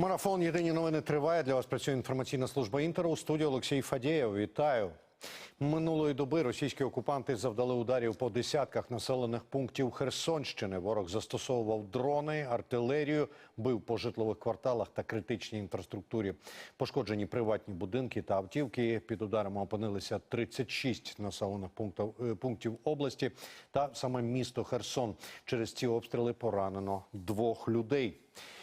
Марафон Єдині новини триває. Для вас працює інформаційна служба інтеру. У студії Олексій Фадєєв. Вітаю. Минулої доби російські окупанти завдали ударів по десятках населених пунктів Херсонщини. Ворог застосовував дрони, артилерію, бив по житлових кварталах та критичній інфраструктурі. Пошкоджені приватні будинки та автівки. Під ударами опинилися 36 населених пунктів, е, пунктів області та саме місто Херсон. Через ці обстріли поранено двох людей.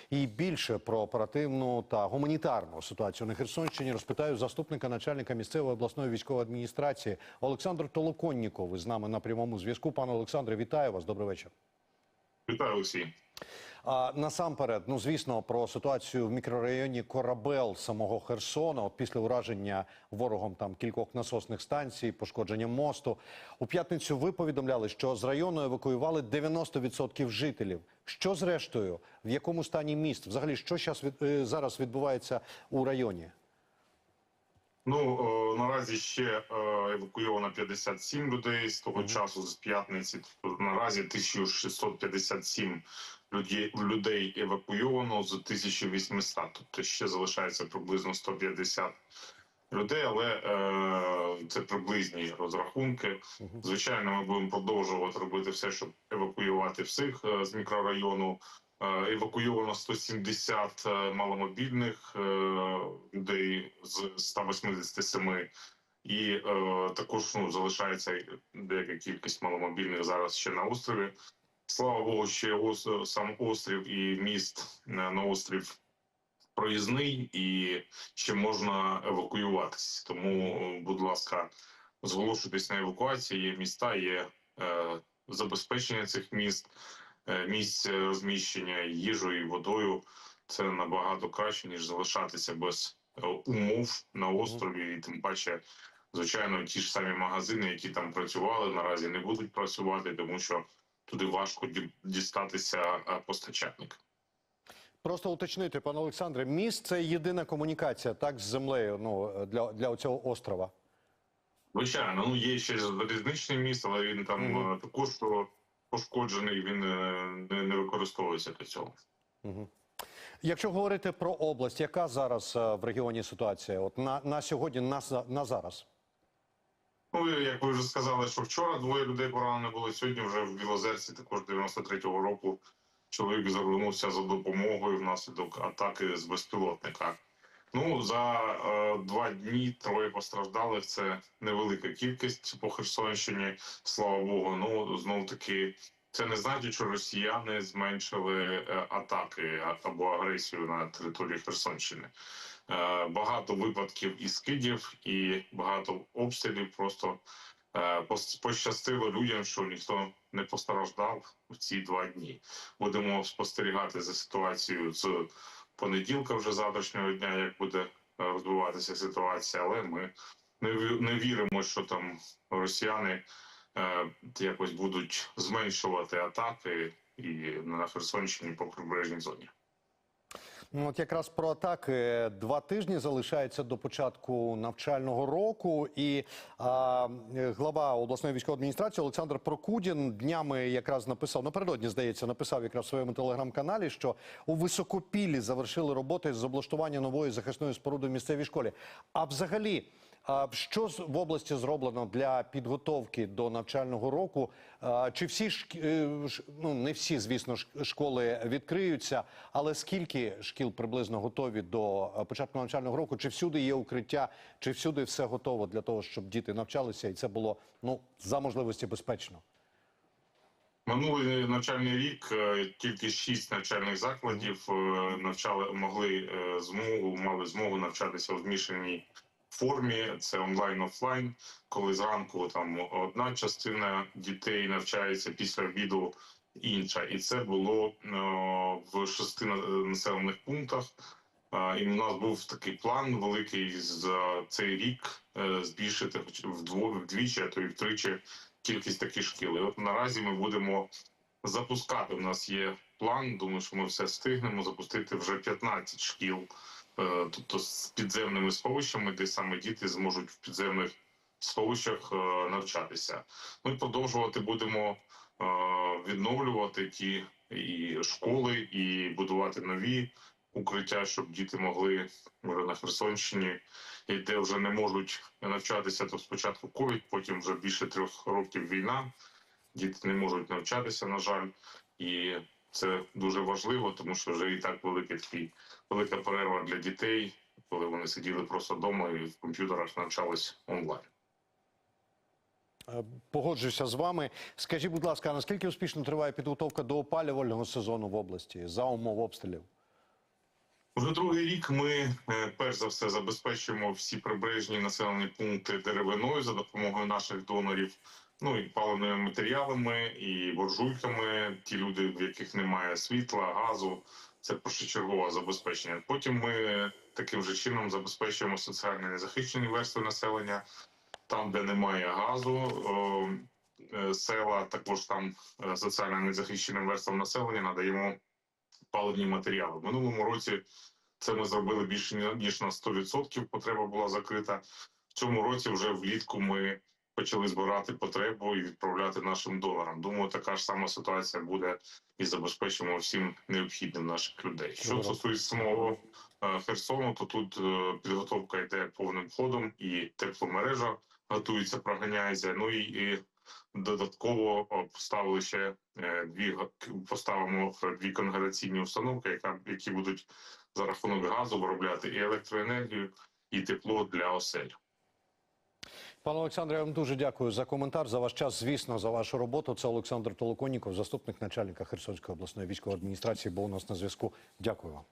І більше про оперативну та гуманітарну ситуацію на Херсонщині розпитаю заступника начальника місцевої обласної військової адміністрації Олександр Толоконніков. Ви з нами на прямому зв'язку. Пане Олександре, вітаю вас. Добрий вечір. Вітаю, Олексій. А насамперед, ну звісно, про ситуацію в мікрорайоні Корабел самого Херсона. От після ураження ворогом там кількох насосних станцій, пошкодження мосту. У п'ятницю ви повідомляли, що з району евакуювали 90% жителів. Що зрештою, в якому стані міст? Взагалі, що е, зараз відбувається у районі? Ну е, наразі ще е, евакуйовано 57 людей з того часу з п'ятниці. Наразі 1657 людей, людей евакуйовано з 1800. Тобто ще залишається приблизно 150 людей, але е, це приблизні розрахунки. Звичайно, ми будемо продовжувати робити все, щоб евакуювати всіх е, з мікрорайону. Е, Евакуйовано 170 е, маломобільних е, людей з 187. І е, також ну, залишається деяка кількість маломобільних зараз ще на острові. Слава Богу, ще ос, сам острів і міст на острів проїзний і ще можна евакуюватись. Тому, будь ласка, зголошуйтесь на евакуацію. Є міста, є е, забезпечення цих міст, е, місць розміщення їжею і водою. Це набагато краще ніж залишатися без е, умов на острові, і тим паче. Звичайно, ті ж самі магазини, які там працювали, наразі не будуть працювати, тому що туди важко дістатися е, постачальника. Просто уточнити, пане Олександре, міст це єдина комунікація так з землею. Ну для, для цього острова. Звичайно, ну є ще залізничний міст, але він там е, також пошкоджений, він е, не, не використовується для цього. Якщо говорити про область, яка зараз е, в регіоні ситуація? От на, на сьогодні, на, на зараз. Ну як ви вже сказали, що вчора двоє людей поранено було. Сьогодні вже в Білозерці, також 93-го року, чоловік звернувся за допомогою внаслідок атаки з безпілотника. Ну за е, два дні троє постраждалих. Це невелика кількість по Херсонщині. Слава Богу. Ну знов таки. Це не значить, що росіяни зменшили е, атаки або агресію на території Херсонщини. Е, Багато випадків і скидів, і багато обстрілів. Просто е, пощастило людям, що ніхто не постраждав у ці два дні. Будемо спостерігати за ситуацією з понеділка, вже завтрашнього дня, як буде е, розвиватися ситуація. Але ми не віримо, що там росіяни е, якось будуть зменшувати атаки і на Херсонщині по прибережній зоні. Ну, от якраз про атаки два тижні залишається до початку навчального року, і а, глава обласної військової адміністрації Олександр Прокудін днями якраз написав напередодні, здається, написав якраз в своєму телеграм-каналі, що у високопілі завершили роботи з облаштування нової захисної споруди в місцевій школі. А взагалі. Що в області зроблено для підготовки до навчального року? Чи всі е, ну не всі, звісно, школи відкриються, але скільки шкіл приблизно готові до е, початку навчального року? Чи всюди є укриття, чи всюди все готово для того, щоб діти навчалися, і це було ну за можливості безпечно? Минулий навчальний рік е, тільки шість навчальних закладів навчали могли змогу, мали змогу навчатися у змішаній формі. Це онлайн офлайн. Коли зранку там одна частина дітей навчається після обіду інша, і це було е, в шести населених пунктах. І у нас був такий план великий за цей рік е, збільшити вдвічі, а то і втричі кількість таких шкіл. І от наразі ми будемо запускати. У нас є план. Думаю, що ми все встигнемо запустити вже 15 шкіл, тобто з підземними сховищами, де саме діти зможуть в підземних сховищах е, навчатися. Ми продовжувати будемо е, відновлювати ті і школи, і будувати нові укриття, щоб діти могли вже на Херсонщині, і де вже не можуть навчатися, то спочатку ковід, потім вже більше трьох років війна. Діти не можуть навчатися, на жаль, і це дуже важливо, тому що вже і так великий такий велика перерва для дітей, коли вони сиділи просто вдома і в комп'ютерах навчались онлайн. Е, Погоджуюся з вами. Скажіть, будь ласка, а наскільки успішно триває підготовка до опалювального сезону в області за умов обстрілів? Вже другий рік ми е, перш за все забезпечуємо всі прибережні населені пункти деревиною за допомогою наших донорів. Ну і паливними матеріалами, і буржуйками. Ті люди, в яких немає світла, газу, це першочергове забезпечення. Потім ми таким же чином забезпечуємо соціально незахищені верстви населення, там, де немає газу. е, Села також там е, соціально незахищеним верствам населення надаємо паливні матеріали. В минулому році це ми зробили більше ніж на 100%. Потреба була закрита. В цьому році вже влітку ми почали збирати потребу і відправляти нашим доларам. Думаю, така ж сама ситуація буде і забезпечимо всім необхідним наших людей. Що стосується самого е, Херсону, то тут е, підготовка йде повним ходом, і тепломережа готується, проганяється. Ну і, і додатково поставили ще е, дві поставимо е, дві конгрегаційні установки, яка які будуть за рахунок газу виробляти і електроенергію, і тепло для осель. Пане Олександре, я вам дуже дякую за коментар, за ваш час, звісно, за вашу роботу. Це Олександр Толоконіков, заступник начальника Херсонської обласної військової адміністрації, був у нас на зв'язку. Дякую вам.